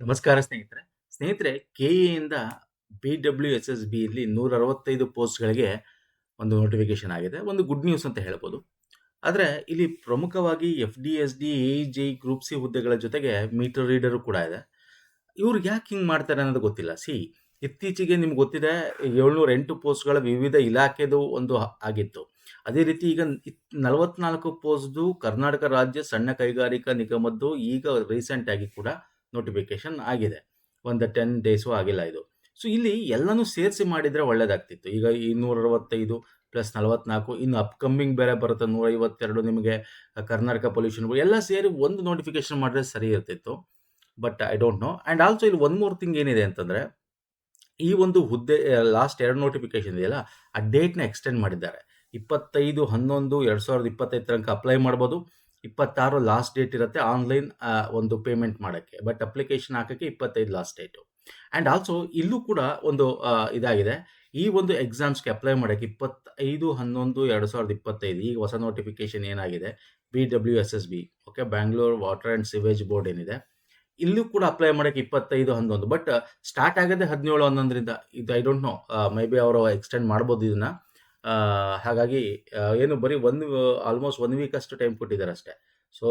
ನಮಸ್ಕಾರ ಸ್ನೇಹಿತರೆ. ಸ್ನೇಹಿತರೆ ಕೆ ಇಂದ B W S S B ಇಲ್ಲಿ ನೂರ ಅರವತ್ತೈದು ಪೋಸ್ಟ್‌ಗಳಿಗೆ ಒಂದು ನೋಟಿಫಿಕೇಶನ್ ಆಗಿದೆ. ಒಂದು ಗುಡ್ ನ್ಯೂಸ್ ಅಂತ ಹೇಳ್ಬೋದು. ಆದರೆ ಇಲ್ಲಿ ಪ್ರಮುಖವಾಗಿ ಎಫ್-ಡಿ-ಎಸ್-ಡಿ, ಎ-ಇ-ಜೆ-ಇ, ಗ್ರೂಪ್ ಸಿ ಹುದ್ದೆಗಳ ಜೊತೆಗೆ ಮೀಟರ್ ರೀಡರು ಕೂಡ ಇದೆ. ಇವ್ರು ಯಾಕೆ ಹಿಂಗೆ ಮಾಡ್ತಾರೆ ಅನ್ನೋದು ಗೊತ್ತಿಲ್ಲ. ಸಿ ಇತ್ತೀಚೆಗೆ ನಿಮ್ಗೆ ಗೊತ್ತಿದೆ 708 ಪೋಸ್ಟ್‌ಗಳ ವಿವಿಧ ಇಲಾಖೆದು ಒಂದು ಆಗಿತ್ತು. ಅದೇ ರೀತಿ ಈಗ ನಲವತ್ನಾಲ್ಕು 44 ಪೋಸ್ಟ್‌ದು ಕರ್ನಾಟಕ ರಾಜ್ಯ ಸಣ್ಣ ಕೈಗಾರಿಕಾ ನಿಗಮದ್ದು ಈಗ ರೀಸೆಂಟ್ ಆಗಿ ಕೂಡ ನೋಟಿಫಿಕೇಷನ್ ಆಗಿದೆ. ಒಂದು 10 ಡೇಸು ಆಗಿಲ್ಲ ಇದು. ಸೊ ಇಲ್ಲಿ ಎಲ್ಲಾನು ಸೇರಿಸಿ ಮಾಡಿದರೆ ಒಳ್ಳೇದಾಗ್ತಿತ್ತು. ಈಗ ಈ 165 ಪ್ಲಸ್ 44 ಇನ್ನು ಅಪ್‌ಕಮಿಂಗ್ ಬೇರೆ ಬರುತ್ತೆ 152 ನಿಮಗೆ ಕರ್ನಾಟಕ ಪೊಲ್ಯೂಷನ್ ಎಲ್ಲ ಸೇರಿ ಒಂದು ನೋಟಿಫಿಕೇಷನ್ ಮಾಡಿದ್ರೆ ಸರಿ ಇರ್ತಿತ್ತು. But I don't know and also ಇಲ್ಲಿ ಒಂದು ಮೂರು ಥಿಂಗ್ ಏನಿದೆ ಅಂತಂದರೆ ಈ ಒಂದು ಹುದ್ದೆ ಲಾಸ್ಟ್ ಎರಡು ನೋಟಿಫಿಕೇಷನ್ ಇದೆಯಲ್ಲ, ಆ ಡೇಟ್‌ನ ಎಕ್ಸ್ಟೆಂಡ್ ಮಾಡಿದ್ದಾರೆ. 25/11/2025 ತನಕ ಅಪ್ಲೈ ಮಾಡ್ಬೋದು. 26 ಲಾಸ್ಟ್ ಡೇಟ್ ಇರುತ್ತೆ ಆನ್‌ಲೈನ್ ಒಂದು ಪೇಮೆಂಟ್ ಮಾಡೋಕ್ಕೆ ಬಟ್ ಅಪ್ಲಿಕೇಶನ್ ಹಾಕೋಕ್ಕೆ ಇಪ್ಪತ್ತೈದು ಲಾಸ್ಟ್ ಡೇಟು. ಆ್ಯಂಡ್ ಆಲ್ಸೋ ಇಲ್ಲೂ ಕೂಡ ಒಂದು ಇದಾಗಿದೆ. ಈ ಒಂದು ಎಕ್ಸಾಮ್ಸ್‌ಗೆ ಅಪ್ಲೈ ಮಾಡೋಕ್ಕೆ ಇಪ್ಪತ್ತೈದು, ಹನ್ನೊಂದು, ಎರಡು ಸಾವಿರದ ಇಪ್ಪತ್ತೈದು, ಈಗ ಹೊಸ ನೋಟಿಫಿಕೇಶನ್ ಏನಾಗಿದೆ BWSSB okay Bangalore water and sewage board ಏನಿದೆ. ಇಲ್ಲೂ ಕೂಡ ಅಪ್ಲೈ ಮಾಡೋಕ್ಕೆ ಇಪ್ಪತ್ತೈದು, ಹನ್ನೊಂದು ಬಟ್ ಸ್ಟಾರ್ಟ್ ಆಗೋದೇ 17/11ರಿಂದ ಇದು I don't know maybe ಅವರು ಎಕ್ಸ್ಟೆಂಡ್ ಮಾಡ್ಬೋದು ಇದನ್ನ. ಹಾಗಾಗಿ ಏನು ಬರೀ ಒಂದು ಆಲ್‌ಮೋಸ್ಟ್ ಒನ್ ವೀಕ್ ಅಷ್ಟು ಟೈಮ್ ಕೊಟ್ಟಿದ್ದಾರೆ ಅಷ್ಟೇ. ಸೊ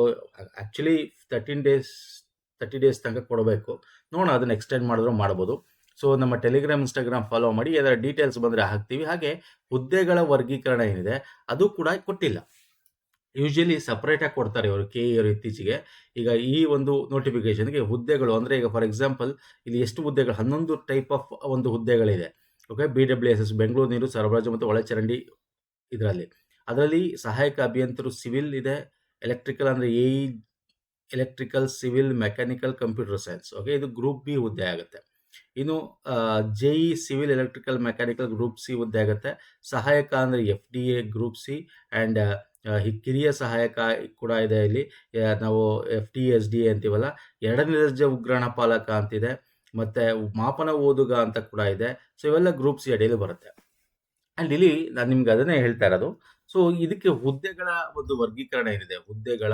ಆಕ್ಚುಲಿ 13 ಡೇಸ್ 30 ಡೇಸ್ ತನಕ ಕೊಡಬೇಕು. ನೋಡೋಣ ಅದನ್ನು ಎಕ್ಸ್ಟೆಂಡ್ ಮಾಡಿದ್ರು ಮಾಡ್ಬೋದು. ಸೊ ನಮ್ಮ ಟೆಲಿಗ್ರಾಮ್, ಇನ್‌ಸ್ಟಾಗ್ರಾಮ್ ಫಾಲೋ ಮಾಡಿ ಅದರ ಡೀಟೇಲ್ಸ್ ಬಂದರೆ ಹಾಕ್ತೀವಿ. ಹಾಗೆ ಹುದ್ದೆಗಳ ವರ್ಗೀಕರಣ ಏನಿದೆ ಅದು ಕೂಡ ಕೊಟ್ಟಿಲ್ಲ. ಯೂಶುವಲಿ ಸಪ್ರೇಟಾಗಿ ಕೊಡ್ತಾರೆ ಇವರು ಕೆ ಇವರು ಅವರು ಇತ್ತೀಚೆಗೆ. ಈಗ ಈ ಒಂದು ನೋಟಿಫಿಕೇಷನ್‌ಗೆ ಹುದ್ದೆಗಳು ಅಂದರೆ ಈಗ ಫಾರ್ ಎಕ್ಸಾಂಪಲ್ ಇಲ್ಲಿ ಎಷ್ಟು ಹುದ್ದೆಗಳು 11 ಟೈಪ್ ಆಫ್ ಒಂದು ಹುದ್ದೆಗಳಿದೆ. ಓಕೆ ಬಿ-ಡಬ್ಲ್ಯೂ-ಎಸ್-ಎಸ್ ಬೆಂಗಳೂರು ನೀರು ಸರಬರಾಜು ಮತ್ತು ಒಳಚರಂಡಿ ಇದರಲ್ಲಿ. ಅದರಲ್ಲಿ ಸಹಾಯಕ ಅಭಿಯಂತರು ಸಿವಿಲ್ ಇದೆ. ಎಲೆಕ್ಟ್ರಿಕಲ್ ಅಂದರೆ A E electrical, civil, mechanical, computer science okay ಇದು ಗ್ರೂಪ್ ಬಿ ಹುದ್ದೆ ಆಗುತ್ತೆ. ಇನ್ನು ಆಹ್, J E civil, electrical, mechanical group C ಹುದ್ದೆ ಆಗುತ್ತೆ. ಸಹಾಯಕ ಅಂದರೆ ಎಫ್-ಡಿ-ಎ ಗ್ರೂಪ್ ಸಿ ಆ್ಯಂಡ್ ಕಿರಿಯ ಸಹಾಯಕ ಕೂಡ ಇದೆ ಇಲ್ಲಿ. ನಾವು ಎಫ್-ಡಿ-ಎಸ್-ಡಿ ಅಂತೀವಲ್ಲ. ಎರಡನೇ ದರ್ಜೆ ಉಗ್ರಾಣ ಪಾಲಕ ಅಂತಿದೆ. ಮತ್ತೆ ಮಾಪನ ಓದುಗ ಅಂತ ಕೂಡ ಇದೆ. ಸೊ ಇವೆಲ್ಲ ಗ್ರೂಪ್ಸ್ ಅಡಿಯಲ್ಲಿ ಬರುತ್ತೆ. ಆ್ಯಂಡ್ ಇಲ್ಲಿ ನಾನು ನಿಮ್ಗೆ ಅದನ್ನೇ ಹೇಳ್ತಾ ಇರೋದು. ಸೊ ಇದಕ್ಕೆ ಹುದ್ದೆಗಳ ಒಂದು ವರ್ಗೀಕರಣ ಏನಿದೆ, ಹುದ್ದೆಗಳ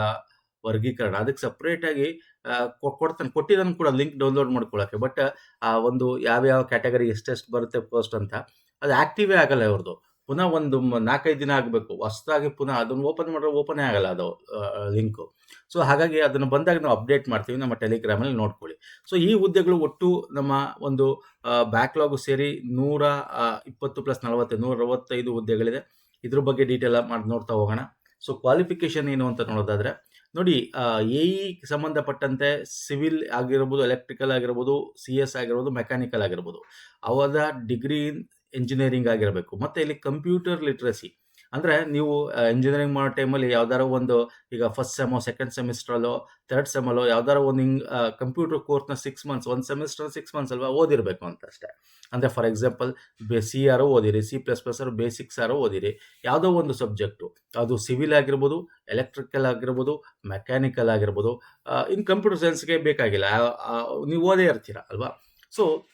ವರ್ಗೀಕರಣ ಅದಕ್ಕೆ ಸೆಪರೇಟ್ ಆಗಿ ಆಹ್, ಕೊ ಕೊಡ್ತಾನೆ ಕೊಟ್ಟಿದ್ದಾನೆ ಕೂಡ ಲಿಂಕ್ ಡೌನ್‌ಲೋಡ್ ಮಾಡ್ಕೊಳ್ಳಕ್ಕೆ. ಬಟ್ ಆ ಒಂದು ಯಾವ್ಯಾವ ಕ್ಯಾಟಗರಿ ಎಷ್ಟೆಷ್ಟು ಬರುತ್ತೆ ಪೋಸ್ಟ್ ಅಂತ ಅದು ಆಕ್ಟಿವೇ ಆಗಲ್ಲ ಇವ್ರದ್ದು. ಪುನಃ ಒಂದು ನಾಲ್ಕೈದು 4, 5 ದಿನ ಆಗಬೇಕು. ಹೊಸದಾಗಿ ಪುನಃ ಅದನ್ನು ಓಪನ್ ಮಾಡಿದ್ರೆ ಓಪನೇ ಆಗಲ್ಲ ಅದು ಲಿಂಕು. ಸೊ ಹಾಗಾಗಿ ಅದನ್ನು ಬಂದಾಗ ನಾವು ಅಪ್ಡೇಟ್ ಮಾಡ್ತೀವಿ ನಮ್ಮ ಟೆಲಿಗ್ರಾಮಲ್ಲಿ ನೋಡ್ಕೊಳ್ಳಿ. ಸೊ ಈ ಹುದ್ದೆಗಳು ಒಟ್ಟು ನಮ್ಮ ಒಂದು ಬ್ಯಾಕ್ಲಾಗು ಸೇರಿ ನೂರ ಇಪ್ಪತ್ತು ಪ್ಲಸ್ 40 165 ಹುದ್ದೆಗಳಿದೆ. ಇದ್ರ ಬಗ್ಗೆ ಡೀಟೇಲ್ ಮಾಡಿ ನೋಡ್ತಾ ಹೋಗೋಣ. ಸೊ ಕ್ವಾಲಿಫಿಕೇಷನ್ ಏನು ಅಂತ ನೋಡೋದಾದರೆ ನೋಡಿ ಆಹ್, ಎ-ಇ ಸಂಬಂಧಪಟ್ಟಂತೆ ಸಿವಿಲ್ ಆಗಿರ್ಬೋದು, ಎಲೆಕ್ಟ್ರಿಕಲ್ ಆಗಿರ್ಬೋದು, ಸಿ-ಎಸ್ ಆಗಿರ್ಬೋದು, ಮೆಕ್ಯಾನಿಕಲ್ ಆಗಿರ್ಬೋದು. ಅವರ ಡಿಗ್ರಿ ಇನ್ ಎಂಜಿನಿಯರಿಂಗ್ ಆಗಿರಬೇಕು. ಮತ್ತೆ ಇಲ್ಲಿ ಕಂಪ್ಯೂಟರ್ ಲಿಟ್ರಸಿ ಅಂದ್ರೆ ನೀವು ಇಂಜಿನಿಯರಿಂಗ್ ಮಾಡೋ ಟೈಮಲ್ಲಿ ಯಾವ್ದಾರ ಒಂದು ಈಗ ಫಸ್ಟ್ ಸೆಮೋ ಸೆಕೆಂಡ್ ಸೆಮಿಸ್ಟರಲ್ಲೋ, ಥರ್ಡ್ ಸೆಮಲ್ಲೋ ಯಾವ್ದಾರ ಒಂದು ಹಿಂಗ್ ಕಂಪ್ಯೂಟರ್ ಕೋರ್ಸ್‌ನ ಸಿಕ್ಸ್ ಮಂತ್ಸ್, ಒಂದು ಸೆಮಿಸ್ಟರ್ ಸಿಕ್ಸ್ ಮಂತ್ಸ್ ಅಲ್ವಾ ಓದಿರ್ಬೇಕು ಅಂತ ಅಷ್ಟೇ. ಅಂದ್ರೆ for example B C or ಓದಿರಿ, C plus plus or basics ಆರೋ ಓದಿರಿ. ಯಾವುದೋ ಒಂದು ಸಬ್ಜೆಕ್ಟು ಅದು ಸಿವಿಲ್ ಆಗಿರ್ಬೋದು, ಎಲೆಕ್ಟ್ರಿಕಲ್ ಆಗಿರ್ಬೋದು, ಮೆಕ್ಯಾನಿಕಲ್ ಆಗಿರ್ಬೋದು. ಇನ್ ಕಂಪ್ಯೂಟರ್ ಸೈನ್ಸ್‌ಗೆ ಬೇಕಾಗಿಲ್ಲ. ನೀವು ಓದೇ ಇರ್ತೀರ ಅಲ್ವಾ? ಸೊ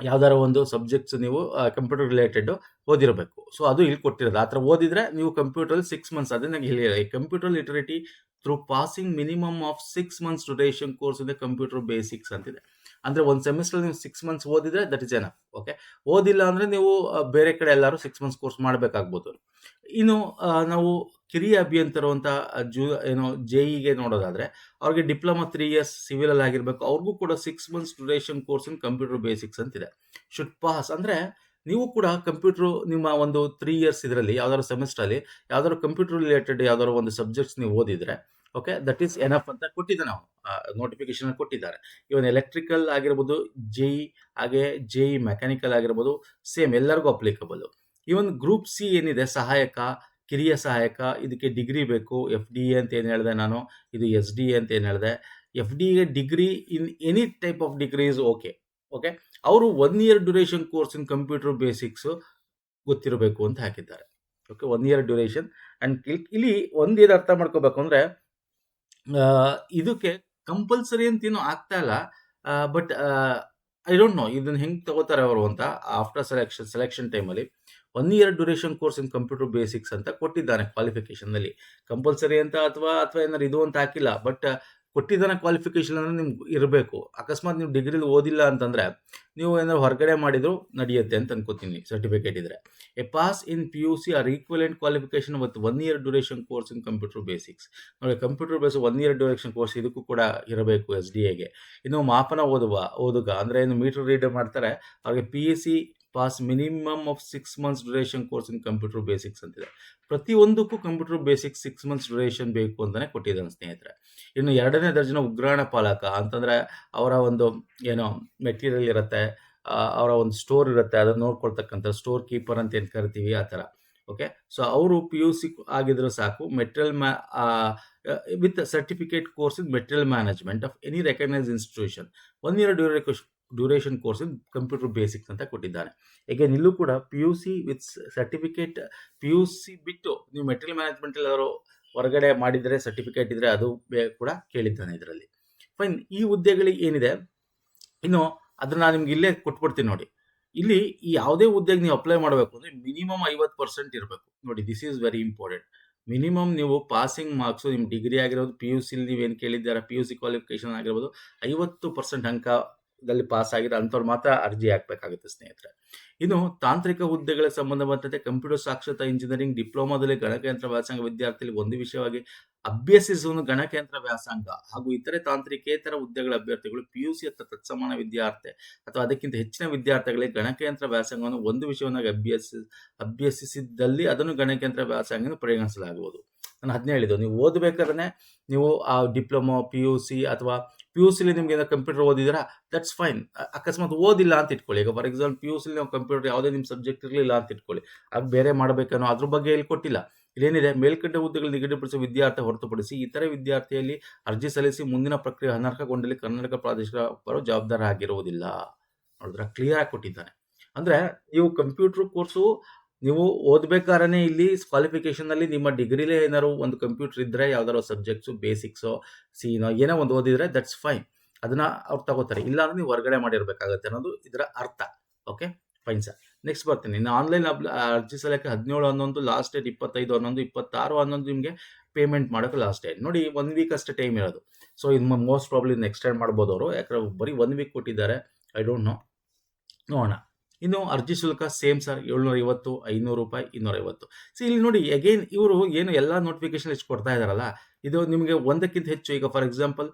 ಯಾವ್ದಾರ ಒಂದು ಸಬ್ಜೆಕ್ಟ್ಸ್ ನೀವು ಕಂಪ್ಯೂಟರ್ ರಿಲೇಟೆಡ್ ಓದಿರಬೇಕು. ಸೊ ಅದು ಇಲ್ಲಿ ಕೊಟ್ಟಿರೋದು. ಆ ಥರ ಓದಿದ್ರೆ ನೀವು ಕಂಪ್ಯೂಟರಲ್ಲಿ ಸಿಕ್ಸ್ ಮಂತ್ಸ್ ಅದೇ ನನಗೆ ಇಲ್ಲಿ computer literacy through passing minimum of six months duration course in the computer basics ಅಂತಿದೆ. ಅಂದ್ರೆ ಒಂದು ಸೆಮಿಸ್ಟರ್ ನೀವು ಸಿಕ್ಸ್ ಮಂತ್ಸ್ ಓದಿದ್ರೆ ದಟ್ ಇಸ್ ಎನಫ್ ಓಕೆ. ಓದಿಲ್ಲ ಅಂದ್ರೆ ನೀವು ಬೇರೆ ಕಡೆ ಎಲ್ಲರೂ ಸಿಕ್ಸ್ ಮಂತ್ಸ್ ಕೋರ್ಸ್ ಮಾಡಬೇಕಾಗ್ಬೋದು. ಇನ್ನು ನಾವು ಕಿರಿಯ ಅಭಿಯಂತರು ಅಂತ ಜೂ, ಏನೋ ಜೆ-ಇಗೆ ನೋಡೋದಾದ್ರೆ, ಅವ್ರಿಗೆ ಡಿಪ್ಲೊಮಾ ತ್ರೀ ಇಯರ್ಸ್ ಸಿವಿಲ್ ಅಲ್ಲಿ ಆಗಿರ್ಬೇಕು. ಅವ್ರಿಗೂ ಕೂಡ six months duration course in computer basics ಅಂತಿದೆ. ಶುಡ್ ಪಾಸ್ ಅಂದ್ರೆ ನೀವು ಕೂಡ ಕಂಪ್ಯೂಟರ್ ನಿಮ್ಮ ಒಂದು ತ್ರೀ ಇಯರ್ಸ್ ಇದರಲ್ಲಿ, ಯಾವ್ದಾದ್ರು ಸೆಮಿಸ್ಟರಲ್ಲಿ ಯಾವ್ದಾದ್ರು ಕಂಪ್ಯೂಟರ್ ರಿಲೇಟೆಡ್ ಯಾವ್ದಾದ್ರು ಒಂದು ಸಬ್ಜೆಕ್ಟ್ಸ್ ನೀವು ಓದಿದ್ರೆ ಓಕೆ ದಟ್ ಈಸ್ ಎನಫ್ ಅಂತ ಕೊಟ್ಟಿದ್ದೆ ನಾವು ನೋಟಿಫಿಕೇಶನ್ ಕೊಟ್ಟಿದ್ದಾರೆ. ಇವನ್ ಎಲೆಕ್ಟ್ರಿಕಲ್ ಆಗಿರ್ಬೋದು, ಜೆ-ಇ ಹಾಗೆ ಜೆ-ಇ ಮೆಕ್ಯಾನಿಕಲ್ ಆಗಿರ್ಬೋದು ಸೇಮ್ ಎಲ್ಲರಿಗೂ ಅಪ್ಲಿಕಬಲ್. ಇವನ್ ಗ್ರೂಪ್ ಸಿ ಏನಿದೆ ಸಹಾಯಕ, ಕಿರಿಯ ಸಹಾಯಕ ಇದಕ್ಕೆ ಡಿಗ್ರಿ ಬೇಕು. ಎಫ್-ಡಿ-ಎ ಅಂತ ಏನು ಹೇಳಿದೆ ನಾನು. ಇದು ಎಸ್-ಡಿ-ಎ ಅಂತ ಏನು ಹೇಳಿದೆ. F D A degree in any type of degree is okay. Okay. ಅವರು one year duration course in computer basics ಗೊತ್ತಿರಬೇಕು ಅಂತ ಹಾಕಿದ್ದಾರೆ. ಓಕೆ ಒನ್ ಇಯರ್ ಡ್ಯೂರೇಷನ್ ಇಲ್ ಇಲ್ಲಿ ಒಂದು ಏನು ಅರ್ಥ ಮಾಡ್ಕೋಬೇಕು ಅಂದ್ರೆ ಇದಕ್ಕೆ ಕಂಪಲ್ಸರಿ ಅಂತ ಏನು ಆಗ್ತಾ ಇಲ್ಲ. ಬಟ್ ಐ ಡೋಂಟ್ ನೋ ಇದನ್ನ ಹೆಂಗೆ ತಗೋತಾರೆ ಅವರು ಅಂತ ಆಫ್ಟರ್ ಸೆಲೆಕ್ಷನ್ ಸೆಲೆಕ್ಷನ್ ಟೈಮಲ್ಲಿ one year duration course in computer basics ಅಂತ ಕೊಟ್ಟಿದ್ದಾನೆ ಕ್ವಾಲಿಫಿಕೇಷನಲ್ಲಿ ಕಂಪಲ್ಸರಿ ಅಂತ ಅಥವಾ ಅಥವಾ ಏನಾದ್ರು ಇದು ಅಂತ ಹಾಕಿಲ್ಲ. ಬಟ್ ಕೊಟ್ಟಿದ್ದಾನೆ ಕ್ವಾಲಿಫಿಕೇಷನ್ ಅಂದರೆ ನಿಮ್ಗೆ ಇರಬೇಕು. ಅಕಸ್ಮಾತ್ ನೀವು ಡಿಗ್ರಿಲಿ ಓದಿಲ್ಲ ಅಂತಂದರೆ ನೀವು ಏನಾದ್ರು ಹೊರಗಡೆ ಮಾಡಿದ್ರು ನಡೆಯುತ್ತೆ ಅಂತ ಅನ್ಕೋತೀನಿ ಸರ್ಟಿಫಿಕೇಟ್ ಇದ್ದರೆ a pass in P U C or equivalent qualification ಮತ್ತು one year duration course in computer basics ನೋಡಿ computer base one year duration course ಇದಕ್ಕೂ ಕೂಡ ಇರಬೇಕು ಎಸ್ ಡಿ ಎಗೆ ಇನ್ನು ಮಾಪನ ಓದುವ, ಓದುಗ ಅಂದರೆ ಏನು ಮೀಟರ್ ರೀಡ್ ಮಾಡ್ತಾರೆ, ಅವ್ರಿಗೆ P U C pass minimum of six months duration course in computer basics ಅಂತಿದೆ. ಪ್ರತಿಯೊಂದಕ್ಕೂ computer basics six months duration ಬೇಕು ಅಂತಲೇ ಕೊಟ್ಟಿದ್ದಾನೆ ಸ್ನೇಹಿತರೆ. ಇನ್ನು ಎರಡನೇ ದರ್ಜನ ಉಗ್ರಾಣ ಪಾಲಕ ಅಂತಂದರೆ ಅವರ ಒಂದು ಏನೋ ಮೆಟೀರಿಯಲ್ ಇರುತ್ತೆ ಅವರ ಒಂದು ಸ್ಟೋರ್ ಇರುತ್ತೆ, ಅದನ್ನು ನೋಡ್ಕೊಳ್ತಕ್ಕಂಥ ಸ್ಟೋರ್ ಕೀಪರ್ ಅಂತ ಏನು ಕರಿತೀವಿ ಆ ಥರ. ಓಕೆ ಸೊ ಅವರು ಪಿ ಯು ಸಿ ಆಗಿದ್ರು ಸಾಕು. Material ma with certificate course in material management of any recognise institution one year duration duration course in computer basics ಅಂತ ಕೊಟ್ಟಿದ್ದಾನೆ. ಏಕೆಂದ್ರೆ ಇಲ್ಲೂ ಕೂಡ P U C with certificate P U C ಬಿಟ್ಟು ನೀವು material management ಎಲ್ಲರೂ ಹೊರಗಡೆ ಮಾಡಿದರೆ ಸರ್ಟಿಫಿಕೇಟ್ ಇದ್ದರೆ ಅದು ಕೂಡ ಕೇಳಿದ್ದಾನೆ ಇದರಲ್ಲಿ. ಫೈನ್, ಈ ಹುದ್ದೆಗಳಿಗೆ ಏನಿದೆ? ಇನ್ನು ಅದನ್ನು ನಾನು ನಿಮ್ಗೆ ಇಲ್ಲೇ ಕೊಟ್ಬಿಡ್ತೀನಿ ನೋಡಿ. ಇಲ್ಲಿ ಈ ಯಾವುದೇ ಹುದ್ದೆಗೆ ನೀವು ಅಪ್ಲೈ ಮಾಡಬೇಕು ಅಂದರೆ ಮಿನಿಮಮ್ ಐವತ್ತು ಪರ್ಸೆಂಟ್ ಇರಬೇಕು. ನೋಡಿ this is very important minimum ನೀವು ಪಾಸಿಂಗ್ ಮಾರ್ಕ್ಸು ನಿಮ್ಮ ಡಿಗ್ರಿ ಆಗಿರೋದು ಪಿ ಯು ಸಿಲಿ ನೀವೇನು ಕೇಳಿದ್ದೀರಾ ಪಿ ಯು ಸಿ ಕ್ವಾಲಿಫಿಕೇಶನ್ ಆಗಿರ್ಬೋದು, ಐವತ್ತು ಪರ್ಸೆಂಟ್ ಅಂಕದಲ್ಲಿ ಪಾಸ್ ಆಗಿರೋ ಅಂಥವ್ರು ಮಾತ್ರ ಅರ್ಜಿ ಹಾಕಬೇಕಾಗುತ್ತೆ ಸ್ನೇಹಿತರೆ. ಇನ್ನು ತಾಂತ್ರಿಕ ಹುದ್ದೆಗಳ ಸಂಬಂಧಪಟ್ಟಂತೆ ಕಂಪ್ಯೂಟರ್ ಸಾಕ್ಷರತಾ ಇಂಜಿನಿಯರಿಂಗ್ ಡಿಪ್ಲೊಮಾದಲ್ಲಿ ಗಣಕಯಂತ್ರ ವ್ಯಾಸಂಗ ವಿದ್ಯಾರ್ಥಿಗಳಿಗೆ ಒಂದು ವಿಷಯವಾಗಿ ಅಭ್ಯಸಿಸುವ ಗಣಕಯಂತ್ರ ವ್ಯಾಸಂಗ ಹಾಗೂ ಇತರೆ ತಾಂತ್ರಿಕೇತರ ಹುದ್ದೆಗಳ ಅಭ್ಯರ್ಥಿಗಳು ಪಿ ಯು ಸಿ ಅಥವಾ ತತ್ಸಮಾನ ವಿದ್ಯಾರ್ಥಿ ಅಥವಾ ಅದಕ್ಕಿಂತ ಹೆಚ್ಚಿನ ವಿದ್ಯಾರ್ಥಿಗಳಿಗೆ ಗಣಕಯಂತ್ರ ವ್ಯಾಸಂಗವನ್ನು ಒಂದು ವಿಷಯವನ್ನಾಗಿ ಅಭ್ಯಸಿ, ಅಭ್ಯಸಿಸಿದ್ದಲ್ಲಿ ಅದನ್ನು ಗಣಕಯಂತ್ರ ವ್ಯಾಸಂಗ ಎಂದು ಪರಿಗಣಿಸಲಾಗುವುದು. ನಾನು ಅದನ್ನೇ ಹೇಳಿದ್ದು ನೀವು ಓದಬೇಕಾದ್ರೆ ನೀವು ಆ ಡಿಪ್ಲೊಮೊ ಪಿ ಯು ಸಿ ಅಥವಾ ಪಿ ಯು ಸಿಲಿ ನಿಮ್ಗೆ ಏನಾದ್ರು ಕಂಪ್ಯೂಟರ್ ಓದಿದ್ದೀರಾ? ದಟ್ಸ್ ಫೈನ್ ಅಕಸ್ಮಾತ್ ಓದಿಲ್ಲ ಅಂತ ಇಟ್ಕೊಳ್ಳಿ. ಈಗ ಫಾರ್ ಎಕ್ಸಾಂಪಲ್ ಪಿ ಯು ಸಿಲಿ ನಾವು ಕಂಪ್ಯೂಟರ್ ಯಾವುದೇ ನಿಮ್ಮ ಸಬ್ಜೆಕ್ಟ್ ಇರಲಿಲ್ಲ ಅಂತ ಇಟ್ಕೊಳ್ಳಿ. ಅದು ಬೇರೆ ಮಾಡಬೇಕನ್ನೋ ಅದ್ರ ಬಗ್ಗೆ ಇಲ್ಲಿ ಕೊಟ್ಟಿಲ್ಲ ಇಲ್ಲೇನಿದೆ, ಮೇಲ್ಕಂಡ ಹುದ್ದೆಗಳು ನಿಗದಿಪಡಿಸುವ ವಿದ್ಯಾರ್ಥಿ ಹೊರತುಪಡಿಸಿ ಇತರೆ ವಿದ್ಯಾರ್ಥಿಯಲ್ಲಿ ಅರ್ಜಿ ಸಲ್ಲಿಸಿ ಮುಂದಿನ ಪ್ರಕ್ರಿಯೆ ಅನರ್ಹಗೊಂಡಲ್ಲಿ ಕರ್ನಾಟಕ ಪ್ರಾದೇಶಿಕ ಬರೋ ಜವಾಬ್ದಾರ ಆಗಿರುವುದಿಲ್ಲ. ನೋಡಿದ್ರೆ ಕ್ಲಿಯರ್ ಆಗಿ ಕೊಟ್ಟಿದ್ದಾನೆ. ಅಂದರೆ ನೀವು ಕಂಪ್ಯೂಟರ್ ಕೋರ್ಸು ನೀವು ಓದ್ಬೇಕಾದ್ರೆ ಇಲ್ಲಿ ಕ್ವಾಲಿಫಿಕೇಶನ್ ಅಲ್ಲಿ ನಿಮ್ಮ ಡಿಗ್ರಿಲೇ ಏನಾದ್ರು ಒಂದು ಕಂಪ್ಯೂಟರ್ ಇದ್ರೆ ಯಾವ್ದಾರು ಸಬ್ಜೆಕ್ಟ್ಸು ಬೇಸಿಕ್ಸು ಸೀನೋ ಏನೋ ಒಂದು ಓದಿದ್ರೆ ದಟ್ಸ್ ಫೈನ್ ಅದನ್ನ ಅವ್ರು ತಗೋತಾರೆ. ಇಲ್ಲ ಅಂದ್ರೆ ನೀವು ಹೊರಗಡೆ ಮಾಡಿರ್ಬೇಕಾಗತ್ತೆ ಅನ್ನೋದು ಇದರ ಅರ್ಥ. ಓಕೆ ಫೈನ್ ಸರ್ ನೆಕ್ಸ್ಟ್ ಬರ್ತೀನಿ. ಇನ್ನು ಆನ್ಲೈನ್ ಅರ್ಜಿ ಸಲಕ್ಕೆ ಹದಿನೇಳು ಹನ್ನೊಂದು ಲಾಸ್ಟ್ ಡೇಟ್ ಇಪ್ಪತ್ತೈದು ಹನ್ನೊಂದು, ಇಪ್ಪತ್ತಾರು ಹನ್ನೊಂದು ನಿಮಗೆ ಪೇಮೆಂಟ್ ಮಾಡೋಕೆ ಲಾಸ್ಟ್ ಡೇಟ್ ನೋಡಿ ಒನ್ ವೀಕ್ ಅಷ್ಟೇ ಟೈಮ್ ಇರೋದು. ಸೊ ಇದು ಮೋಸ್ಟ್ ಪ್ರಾಬ್ಲಿ ಎಕ್ಸ್ಟೆಂಡ್ ಮಾಡ್ಬೋದು ಅವರು ಯಾಕಂದ್ರೆ ಬರೀ ಒನ್ ವೀಕ್ ಕೊಟ್ಟಿದ್ದಾರೆ. ಐ ಡೋಂಟ್ ನೋ ನೋಡೋಣ. ಇನ್ನು ಅರ್ಜಿ ಶುಲ್ಕ ಸೇಮ್ ಸರ್ ಏಳ್ನೂರ ಐವತ್ತು ಐನೂರು ರೂಪಾಯಿ ಇನ್ನೂರ ಐವತ್ತು ಸಿ ಇಲ್ಲಿ ನೋಡಿ ಅಗೇನ್ ಇವರು ಏನು ಎಲ್ಲ ನೋಟಿಫಿಕೇಶನ್ ಎಷ್ಟು ಕೊಡ್ತಾ ಇದ್ದಾರಲ್ಲ, ಇದು ನಿಮಗೆ ಒಂದಕ್ಕಿಂತ ಹೆಚ್ಚು, ಈಗ ಫಾರ್ ಎಕ್ಸಾಂಪಲ್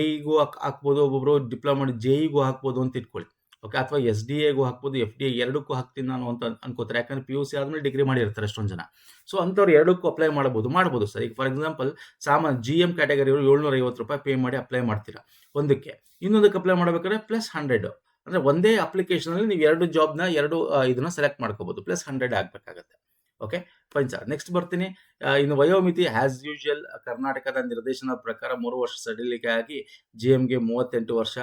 ಎ ಹಾಕ್, ಹಾಕ್ಬೋದು, ಒಬ್ಬೊಬ್ರು ಡಿಪ್ಲೊಮಾ ಜೆ ಇಗೂ ಹಾಕ್ಬೋದು ಅಂತ ಇಟ್ಕೊಳ್ಳಿ. ಓಕೆ ಅಥವಾ ಎಸ್ ಡಿ ಎಗೂ ಹಾಕ್ಬೋದು ಎಫ್ ಡಿ ಎ ಎರಡಕ್ಕೂ ಹಾಕ್ತೀನಿ ನಾನು ಅಂತ ಅನ್ಕೋತಾರೆ. ಯಾಕಂದ್ರೆ ಪಿ ಯು ಸಿ ಆದ್ಮೇಲೆ ಡಿಗ್ರಿ ಮಾಡಿರ್ತಾರೆ ಅಷ್ಟೊಂದು ಜನ. ಸೊ ಅಂಥವ್ರು ಎರಡಕ್ಕೂ ಅಪ್ಲೈ ಮಾಡ್ಬೋದು ಮಾಡ್ಬೋದು ಸರ್ ಈಗ ಫಾರ್ ಎಕ್ಸಾಂಪಲ್ ಸಾಮಾನ್ಯ ಜಿ ಎಂ ಕ್ಯಾಟಗರಿಯವರು ಏಳ್ನೂರ ಐವತ್ತು ರೂಪಾಯಿ ಪೇ ಮಾಡಿ ಅಪ್ಲೈ ಮಾಡ್ತೀರಾ. ಒಂದಕ್ಕೆ. ಇನ್ನೊಂದಕ್ಕೆ ಅಪ್ಲೈ ಮಾಡಬೇಕಾದ್ರೆ ಪ್ಲಸ್ ಹಂಡ್ರೆಡ್ ಅಂದರೆ ಒಂದೇ ಅಪ್ಲಿಕೇಶನಲ್ಲಿ ನೀವು ಎರಡು ಜಾಬ್ನ ಎರಡು ಇದನ್ನ ಸೆಲೆಕ್ಟ್ ಮಾಡ್ಕೋಬೋದು. ಪ್ಲಸ್ ಹಂಡ್ರೆಡ್ ಆಗಬೇಕಾಗತ್ತೆ. ಓಕೆ ಫೈನ್ ಸರ್ ನೆಕ್ಸ್ಟ್ ಬರ್ತೀನಿ. ಇನ್ನು ವಯೋಮಿತಿ ಆ್ಯಸ್ ಯೂಶುವಲ್ ಕರ್ನಾಟಕದ ನಿರ್ದೇಶನದ ಪ್ರಕಾರ ಮೂರು ವರ್ಷ ಸಡಿಲಿಕೆಯಾಗಿ ಜಿ ಎಮ್ಗೆ ಮೂವತ್ತೆಂಟು ವರ್ಷ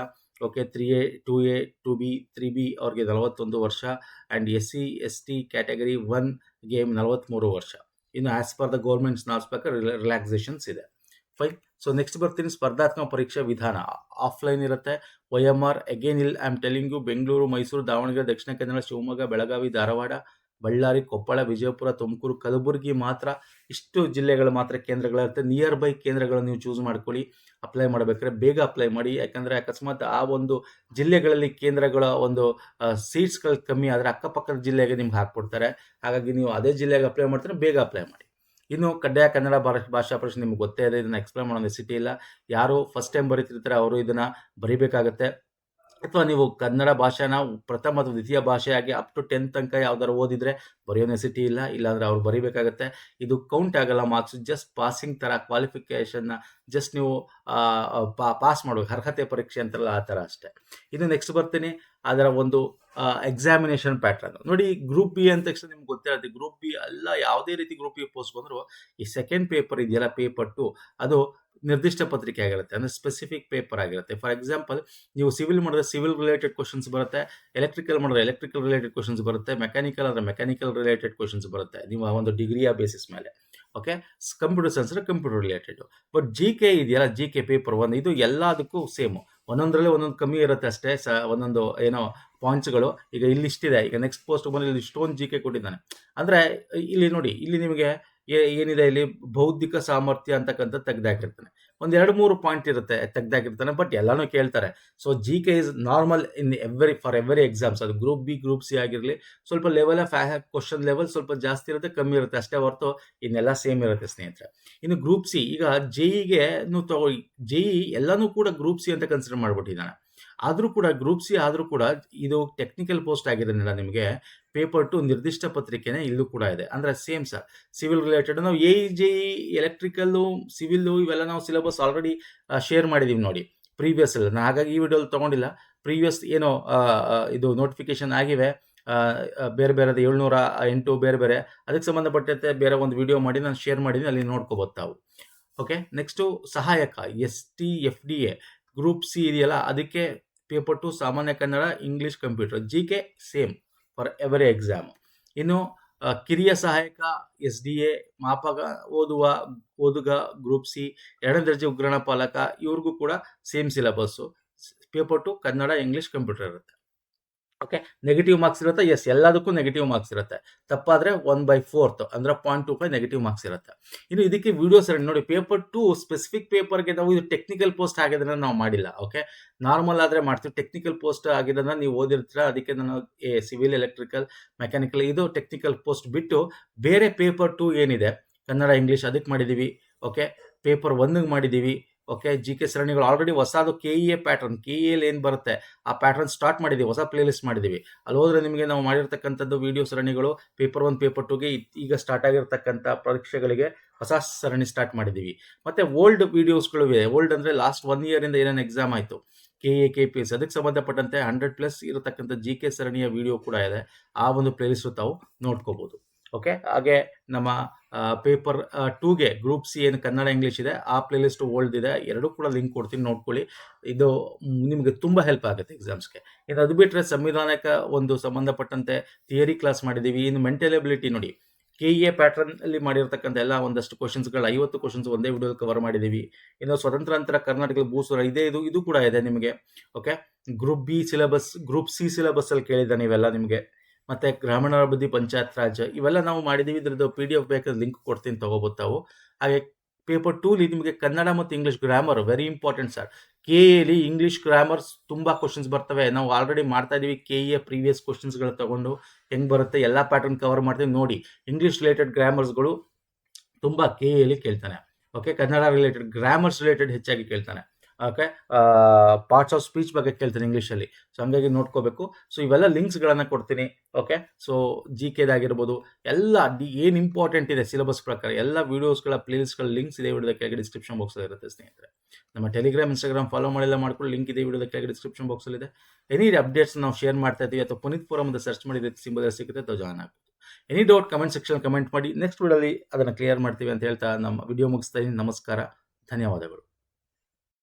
okay three A two A two B three B ಅವ್ರಿಗೆ ನಲವತ್ತೊಂದು ವರ್ಷ and S C S T category one game ನಲವತ್ತ್ಮೂರು ವರ್ಷ. ಇನ್ನು as per the government's norms ಪ್ರಕಾರ ರಿಲ್ಯಾಕ್ಸೇಷನ್ಸ್ ಇದೆ. ಫೈನ್ ಸೊ ನೆಕ್ಸ್ಟ್ ಬರ್ತೀನಿ. ಸ್ಪರ್ಧಾತ್ಮಕ ಪರೀಕ್ಷಾ ವಿಧಾನ. ಆಫ್ಲೈನ್ ಇರುತ್ತೆ. ವೈ ಎಂ ಆರ್ ಅಗೇನ್ ಇಲ್ I am telling you Bengaluru Mysuru Davanagere, Dakshina Kannada, Shivamogga, Belagavi, Dharwad Ballari Koppal Vijayapura Tumakuru Kalaburagi ಮಾತ್ರ ಇಷ್ಟು ಜಿಲ್ಲೆಗಳು ಮಾತ್ರ ಕೇಂದ್ರಗಳಿರುತ್ತೆ ನಿಯರ್ ಬೈ ಕೇಂದ್ರಗಳನ್ನು ನೀವು ಚೂಸ್ ಮಾಡ್ಕೊಳ್ಳಿ. ಅಪ್ಲೈ ಮಾಡಬೇಕಾದ್ರೆ ಬೇಗ ಅಪ್ಲೈ ಮಾಡಿ. ಯಾಕಂದರೆ ಅಕಸ್ಮಾತ್ ಆ ಒಂದು ಜಿಲ್ಲೆಗಳಲ್ಲಿ ಕೇಂದ್ರಗಳ ಒಂದು ಸೀಟ್ಸ್ಗಳು ಕಮ್ಮಿ ಆದರೆ ಅಕ್ಕಪಕ್ಕದ ಜಿಲ್ಲೆಗೆ ನಿಮ್ಗೆ ಹಾಕ್ಕೊಡ್ತಾರೆ. ಹಾಗಾಗಿ ನೀವು ಅದೇ ಜಿಲ್ಲೆಗೆ ಅಪ್ಲೈ ಮಾಡ್ತಾರೆ ಬೇಗ ಅಪ್ಲೈ ಮಾಡಿ. ಇನ್ನು ಕಡ್ಡಾಯ ಕನ್ನಡ ಭಾಷಾ ಪರೀಕ್ಷೆ ನಿಮ್ಗೆ ಗೊತ್ತೇ ಇದೆ, ಇದನ್ನು ಎಕ್ಸ್ಪ್ಲೇನ್ ಮಾಡೋ ನೆಸಿಟಿ ಇಲ್ಲ. ಯಾರು ಫಸ್ಟ್ ಟೈಮ್ ಬರೀತಿರ್ತಾರೆ, ಅವರು ಇದನ್ನು ಬರೀಬೇಕಾಗತ್ತೆ. ಅಥವಾ ನೀವು ಕನ್ನಡ ಭಾಷೆನ ಪ್ರಥಮ ಅಥವಾ ದ್ವಿತೀಯ ಭಾಷೆಯಾಗಿ ಅಪ್ ಟು ಟೆಂತ್ ತನಕ ಯಾವ್ದಾರು ಓದಿದ್ರೆ ಬರೆಯೋ ನೆಸಿಟಿ ಇಲ್ಲ, ಇಲ್ಲಾಂದ್ರೆ ಅವ್ರು ಬರೀಬೇಕಾಗತ್ತೆ. ಇದು ಕೌಂಟ್ ಆಗಲ್ಲ ಮಾರ್ಕ್ಸ್ ಜಸ್ಟ್ ಪಾಸಿಂಗ್ ಥರ ಕ್ವಾಲಿಫಿಕೇಷನ್ನ ಜಸ್ಟ್ ನೀವು ಪಾಸ್ ಮಾಡಬೇಕು. ಅರ್ಹತೆ ಪರೀಕ್ಷೆ ಅಂತಾರಲ್ಲ ಆ ಥರ ಅಷ್ಟೇ. ಇನ್ನು ನೆಕ್ಸ್ಟ್ ಬರ್ತೀನಿ. ಅದರ ಒಂದು ಎಕ್ಸಾಮಿನೇಷನ್ ಪ್ಯಾಟ್ರನ್ ನೋಡಿ ಗ್ರೂಪ್ ಬಿ ಅಂತ ತಕ್ಷಣ ನಿಮ್ಗೆ ಗೊತ್ತಿರುತ್ತೆ ಗ್ರೂಪ್ ಬಿ ಎಲ್ಲ ಯಾವುದೇ ರೀತಿ ಗ್ರೂಪ್ ಬಿ ಪೋಸ್ಟ್ ಬಂದರೂ ಈ ಸೆಕೆಂಡ್ ಪೇಪರ್ ಇದೆಯಲ್ಲ ಪೇಪರ್ ಟು ಅದು ನಿರ್ದಿಷ್ಟ ಪತ್ರಿಕೆ ಆಗಿರುತ್ತೆ, ಅಂದರೆ ಸ್ಪೆಸಿಫಿಕ್ ಪೇಪರ್ ಆಗಿರುತ್ತೆ. ಫಾರ್ ಎಕ್ಸಾಂಪಲ್ ನೀವು ಸಿವಿಲ್ ಮಾಡಿದ್ರೆ ಸಿವಿಲ್ ರಿಲೇಟೆಡ್ ಕ್ವಶನ್ಸ್ ಬರುತ್ತೆ ಎಲೆಕ್ಟ್ರಿಕಲ್ ಮಾಡಿದ್ರೆ ಎಲೆಕ್ಟ್ರಿಕಲ್ ರಿಲೇಟೆಡ್ ಕ್ವಶನ್ಸ್ ಬರುತ್ತೆ ಮೆಕ್ಯಾನಿಕಲ್ ಅಂದರೆ ಮೆಕ್ಯಾನಿಕಲ್ ರಿಲೇಟೆಡ್ ಕ್ವಶನ್ಸ್ ಬರುತ್ತೆ, ನೀವು ಆ ಒಂದು ಡಿಗ್ರಿಯ ಬೇಸಿಸ್ ಮೇಲೆ. Okay computer science computer related but G K ಇದೆಯಲ್ಲ ಜಿ ಕೆ ಪೇಪರ್ ಒಂದು ಇದು ಎಲ್ಲದಕ್ಕೂ ಸೇಮು ಒಂದೊಂದರಲ್ಲಿ ಒಂದೊಂದು ಕಮ್ಮಿ ಇರುತ್ತೆ ಅಷ್ಟೇ. ಸ ಒಂದೊಂದು ಏನೋ ಪಾಯಿಂಟ್ಸ್ಗಳು ಈಗ ಇಲ್ಲಿ ಇಷ್ಟಿದೆ ಈಗ ನೆಕ್ಸ್ಟ್ ಪೋಸ್ಟ್ ಬಂದ್ರೆ ಇಲ್ಲಿ ಇಷ್ಟೊಂದು ಜಿ ಕೆ ಕೊಟ್ಟಿದ್ದಾನೆ. ಅಂದರೆ ಇಲ್ಲಿ ನೋಡಿ, ಇಲ್ಲಿ ನಿಮಗೆ ಏನಿದೆ ಇಲ್ಲಿ? ಬೌದ್ಧಿಕ ಸಾಮರ್ಥ್ಯ ಅಂತಕ್ಕಂಥ ತೆಗೆದಾಕಿರ್ತಾನೆ ಒಂದು ಎರಡು ಮೂರು ಪಾಯಿಂಟ್ ಇರುತ್ತೆ ತೆಗ್ದಾಕಿರ್ತಾನೆ ಬಟ್ ಎಲ್ಲಾನು ಕೇಳ್ತಾರೆ. So G K is normal in every for every exams ಅದು ಗ್ರೂಪ್ ಬಿ ಗ್ರೂಪ್ ಸಿ ಆಗಿರಲಿ, ಸ್ವಲ್ಪ ಲೆವೆಲ್ ಆಫ್ ಕ್ವಶನ್ ಲೆವೆಲ್ ಸ್ವಲ್ಪ ಜಾಸ್ತಿ ಇರುತ್ತೆ, ಕಮ್ಮಿ ಇರುತ್ತೆ. ಅಷ್ಟೇ ಹೊರತು ಇನ್ನೆಲ್ಲ ಸೇಮ್ ಇರುತ್ತೆ, ಸ್ನೇಹಿತರೆ. ಇನ್ನು ಗ್ರೂಪ್ ಸಿ ಈಗ ಜೆಇಗೆ ತಗೋ ಜೆಇ ಎಲ್ಲಾನು ಕೂಡ ಗ್ರೂಪ್ ಸಿ ಅಂತ ಕನ್ಸಿಡರ್ ಮಾಡ್ಬಿಟ್ಟಿದ್ದಾನೆ. ಆದರೂ ಕೂಡ ಗ್ರೂಪ್ ಸಿ ಆದರೂ ಕೂಡ ಇದು ಟೆಕ್ನಿಕಲ್ ಪೋಸ್ಟ್ ಆಗಿರೋದ್ರಿಂದ ನಿಮಗೆ. ಪೇಪರ್ ಟು ನಿರ್ದಿಷ್ಟ ಪತ್ರಿಕೆನೇ ಇಲ್ಲೂ ಕೂಡ ಇದೆ. ಅಂದರೆ ಸೇಮ್ ಸರ್ ಸಿವಿಲ್ ರಿಲೇಟೆಡ್ ನಾವು A J E electrical civil ಇವೆಲ್ಲ ನಾವು ಸಿಲೆಬಸ್ ಆಲ್ರೆಡಿ ಶೇರ್ ಮಾಡಿದ್ದೀವಿ ನೋಡಿ. ಪ್ರೀವಿಯಸ್ ಅಲ್ಲಿ ನಾನು ಹಾಗಾಗಿ ಈ ವಿಡಿಯೋಲಿ ತೊಗೊಂಡಿಲ್ಲ. ಪ್ರೀವಿಯಸ್ ಏನೋ ಇದು ನೋಟಿಫಿಕೇಶನ್ ಆಗಿವೆ. ಬೇರೆ ಬೇರೆದು ಏಳ್ನೂರ ಎಂಟು ಬೇರೆ ಬೇರೆ. ಅದಕ್ಕೆ ಸಂಬಂಧಪಟ್ಟಂತೆ ಬೇರೆ ಒಂದು ವಿಡಿಯೋ ಮಾಡಿ ನಾನು ಶೇರ್ ಮಾಡಿದ್ದೀನಿ ಅಲ್ಲಿ ನೋಡ್ಕೋಬೋದು ತಾವು. ಓಕೆ ನೆಕ್ಸ್ಟು ಸಹಾಯಕ S T F D A group C ಇದೆಯಲ್ಲ? ಅದಕ್ಕೆ ಪೇಪರ್ ಟು ಸಾಮಾನ್ಯ Kannada English computer G K same for every exam ಇನ್ನು ಕಿರಿಯ ಸಹಾಯಕ ಎಸ್ ಡಿ ಎ ಮಾಪಕ, ಓದುವ, ಓದುಗ ಗ್ರೂಪ್ ಸಿ ಎರಡನೇ ದರ್ಜೆ ಉಗ್ರಣ ಪಾಲಕ, ಇವ್ರಿಗೂ ಕೂಡ same syllabus paper two Kannada English computer ಇರುತ್ತೆ. ಓಕೆ ನೆಗೆಟಿವ್ ಮಾರ್ಕ್ಸ್ ಇರುತ್ತೆ. ಎಸ್ ಎಲ್ಲದಕ್ಕೂ ನೆಗೆಟಿವ್ ಮಾರ್ಕ್ಸ್ ಇರುತ್ತೆ. ತಪ್ಪಾದರೆ ಒನ್ ಬೈ ಫೋರ್ತ್ ಅಂದರೆ point two five negative marks ಇರುತ್ತೆ. ಇನ್ನು ಇದಕ್ಕೆ ವಿಡಿಯೋಸ್ ನೋಡಿ. ಪೇಪರ್ ಟು ಸ್ಪೆಸಿಫಿಕ್ ಪೇಪರ್ಗೆ ನಾವು ಇದು ಟೆಕ್ನಿಕಲ್ ಪೋಸ್ಟ್ ಆಗಿದ್ರೆ ನಾವು ಮಾಡಿಲ್ಲ. ಓಕೆ ನಾರ್ಮಲ್ ಆದರೆ ಮಾಡ್ತೀವಿ. ಟೆಕ್ನಿಕಲ್ ಪೋಸ್ಟ್ ಆಗಿದ್ರೆ ನೀವು ಓದಿರ್ತೀರ. ಅದಕ್ಕೆ ನಾನು ಸಿವಿಲ್ ಎಲೆಕ್ಟ್ರಿಕಲ್ ಮೆಕ್ಯಾನಿಕಲ್ ಇದು ಟೆಕ್ನಿಕಲ್ ಪೋಸ್ಟ್ ಬಿಟ್ಟು ಬೇರೆ ಪೇಪರ್ ಟು ಏನಿದೆ? ಕನ್ನಡ ಇಂಗ್ಲೀಷ್ ಅದಕ್ಕೆ ಮಾಡಿದ್ದೀವಿ. ಓಕೆ ಪೇಪರ್ ಒನ್ಗೆ ಮಾಡಿದ್ದೀವಿ. ಓಕೆ ಜಿ ಕೆ ಸರಣಿಗಳು ಆಲ್ರೆಡಿ ಹೊಸದು K E A pattern K E L ಏನು ಬರುತ್ತೆ? ಆ ಪ್ಯಾಟರ್ನ್ ಸ್ಟಾರ್ಟ್ ಮಾಡಿದ್ದೀವಿ ಹೊಸ ಪ್ಲೇಲಿಸ್ಟ್ ಮಾಡಿದ್ದೀವಿ ಅಲ್ಲಿ ಹೋದ್ರೆ ನಿಮಗೆ ನಾವು ಮಾಡಿರ್ತಕ್ಕಂಥದ್ದು ವಿಡಿಯೋ ಸರಣಿಗಳು ಪೇಪರ್ ಒನ್ ಪೇಪರ್ ಟುಗೆ ಈಗ ಸ್ಟಾರ್ಟ್ ಆಗಿರ್ತಕ್ಕಂಥ ಪರೀಕ್ಷೆಗಳಿಗೆ ಹೊಸ ಸರಣಿ ಸ್ಟಾರ್ಟ್ ಮಾಡಿದ್ದೀವಿ ಮತ್ತು ಓಲ್ಡ್ ವೀಡಿಯೋಸ್ಗಳು ಇವೆ. ಓಲ್ಡ್ ಅಂದರೆ ಲಾಸ್ಟ್ ಒನ್ ಇಯರಿಂದ ಏನೇನು ಎಕ್ಸಾಮ್ ಆಯಿತು? K A K P S ಅದಕ್ಕೆ ಸಂಬಂಧಪಟ್ಟಂತೆ ಹಂಡ್ರೆಡ್ ಪ್ಲಸ್ ಇರತಕ್ಕಂಥ ಜಿ ಕೆ ಸರಣಿಯ ವಿಡಿಯೋ ಕೂಡ ಇದೆ. ಆ ಒಂದು ಪ್ಲೇಲಿಸ್ಟು ತಾವು ನೋಡ್ಕೋಬೋದು. ಓಕೆ ಹಾಗೆ ನಮ್ಮ ಪೇಪರ್ ಟೂಗೆ ಗ್ರೂಪ್ ಸಿ ಏನು ಕನ್ನಡ ಇಂಗ್ಲೀಷ್ ಇದೆ, ಆ ಪ್ಲೇಲಿಸ್ಟ್ ಓಲ್ಡ್ ಇದೆ, ಎರಡೂ ಕೂಡ ಲಿಂಕ್ ಕೊಡ್ತೀನಿ ನೋಡ್ಕೊಳ್ಳಿ ಇದು ನಿಮಗೆ ತುಂಬ ಹೆಲ್ಪ್ ಆಗುತ್ತೆ ಎಕ್ಸಾಮ್ಸ್ಗೆ ಇನ್ನು ಅದು ಬಿಟ್ಟರೆ ಸಂವಿಧಾನಕ್ಕೆ ಒಂದು ಸಂಬಂಧಪಟ್ಟಂತೆ ಥಿಯರಿ ಕ್ಲಾಸ್ ಮಾಡಿದ್ದೀವಿ. ಇನ್ನು ಮೆಂಟಲ್ ಎಬಿಲಿಟಿ ನೋಡಿ ಕೆ ಎ ಪ್ಯಾಟರ್ನ್ ಅಲ್ಲಿ ಮಾಡಿರ್ತಕ್ಕಂಥ ಎಲ್ಲ ಒಂದಷ್ಟು ಕ್ವಶನ್ಸ್ಗಳು ಐವತ್ತು ಕ್ವಶನ್ಸ್ ಒಂದೇ ವಿಡಿಯೋ ಕವರ್ ಮಾಡಿದ್ದೀವಿ. ಇನ್ನು ಸ್ವತಂತ್ರಾಂತರ ಕರ್ನಾಟಕದ ಭೂಸುರ ಇದೇ, ಇದು ಇದು ಕೂಡ ಇದೆ ನಿಮಗೆ. Okay group B syllabus group C syllabus ಅಲ್ಲಿ ಕೇಳಿದ್ದಾನೆ ಇವೆಲ್ಲ ನಿಮಗೆ. ಮತ್ತೆ ಗ್ರಾಮೀಣಾಭಿವೃದ್ಧಿ ಪಂಚಾಯತ್ ರಾಜ್, ಇವೆಲ್ಲ ನಾವು ಮಾಡಿದ್ದೀವಿ ಇದ್ರದ್ದು ಪಿ ಡಿ ಎಫ್ ಬೇಕಾದ್ರೆ ಲಿಂಕ್ ಕೊಡ್ತೀನಿ ತಗೋಬೋದು ಹಾಗೆ ಪೇಪರ್ ಟೂಲಿ ನಿಮಗೆ ಕನ್ನಡ ಮತ್ತು English grammar very important sir K ಎಲಿ ಇಂಗ್ಲೀಷ್ ಗ್ರಾಮರ್ಸ್ ತುಂಬ ಕ್ವಶನ್ಸ್ ಬರ್ತವೆ. ನಾವು ಆಲ್ರೆಡಿ ಮಾಡ್ತಾ ಇದೀವಿ ಕೆ ಎ ಪ್ರೀವಿಯಸ್ ಕ್ವಶನ್ಸ್ಗಳು ತಗೊಂಡು ಹೆಂಗೆ ಬರುತ್ತೆ, ಎಲ್ಲ ಪ್ಯಾಟರ್ನ್ ಕವರ್ ಮಾಡ್ತೀವಿ. ನೋಡಿ ಇಂಗ್ಲೀಷ್ ರಿಲೇಟೆಡ್ ಗ್ರಾಮರ್ಸ್ಗಳು ತುಂಬ ಕೆ ಎಲ್ಲಿ ಕೇಳ್ತಾನೆ. Okay Kannada related grammars related ಹೆಚ್ಚಾಗಿ ಕೇಳ್ತಾನೆ. ಓಕೆ ಪಾರ್ಟ್ಸ್ ಆಫ್ ಸ್ಪೀಚ್ ಬಗ್ಗೆ ಕೇಳ್ತೀನಿ ಇಂಗ್ಲೀಷಲ್ಲಿ ಸೊ ಹಂಗಾಗಿ ನೋಡ್ಕೋಬೇಕು. ಸೊ ಇವೆಲ್ಲ ಲಿಂಕ್ಸ್ಗಳನ್ನು ಕೊಡ್ತೀನಿ. ಓಕೆ ಸೊ ಜಿ ಕೆದಾಗಿರ್ಬೋದು ಎಲ್ಲ ಡಿ, ಏನು ಇಂಪಾರ್ಟೆಂಟ್ ಇದೆ ಸಿಲೆಬಸ್ ಪ್ರಕಾರ, ಎಲ್ಲ ವೀಡಿಯೋಸ್ಗಳ ಪ್ಲೇಲಿಸ್ಟ್ಗಳ ಲಿಂಕ್ಸ್ ಇದೆ ವಿಡಿಯೋದ ಕೆಳಗೆ ಡಿಸ್ಕ್ರಿಪ್ಷನ್ ಬಾಕ್ಸಲ್ಲಿ ಇರುತ್ತೆ ಸ್ನೇಹಿತರೆ. ನಮ್ಮ ಟೆಲಿಗ್ರಾಮ್ ಇನ್ಸ್ಟಾಗ್ರಾಮ್ ಫಾಲೋ ಮಾಡಿಲ್ಲ ಮಾಡ್ಕೊಂಡು ಲಿಂಕ್ ಇದೆ ವಿಡಿಯೋದ ಕೆಳಗೆ ಡಿಸ್ಕ್ರಿಪ್ಷನ್ ಬಾಕ್ಸಲ್ಲಿದೆ ಎನಿ ಅಪ್ಡೇಟ್ಸ್ ನಾವು ಶೇರ್ ಮಾಡ್ತಾ ಇದ್ದೀವಿ ಅಥವಾ ಪುನೀತ್ ಫೋರಮ್ ಅಂತ ಸರ್ಚ್ ಮಾಡಿ ಸಿಂಬಲ್ ಸಿಗುತ್ತೆ ಅಥವಾ ಜಾಯ್ನ್ ಆಗ್ಬೋದು. Any doubt comment section comment ಮಾಡಿ ನೆಕ್ಸ್ಟ್ ವಿಡಿಯೋಲಿ ಅದನ್ನು ಕ್ಲಿಯರ್ ಮಾಡ್ತೀವಿ ಅಂತ ಹೇಳ್ತಾ ನಮ್ಮ ವಿಡಿಯೋ ಮುಗಿಸ್ತಾ ಇದ್ದೀನಿ. ನಮಸ್ಕಾರ. ಧನ್ಯವಾದಗಳು.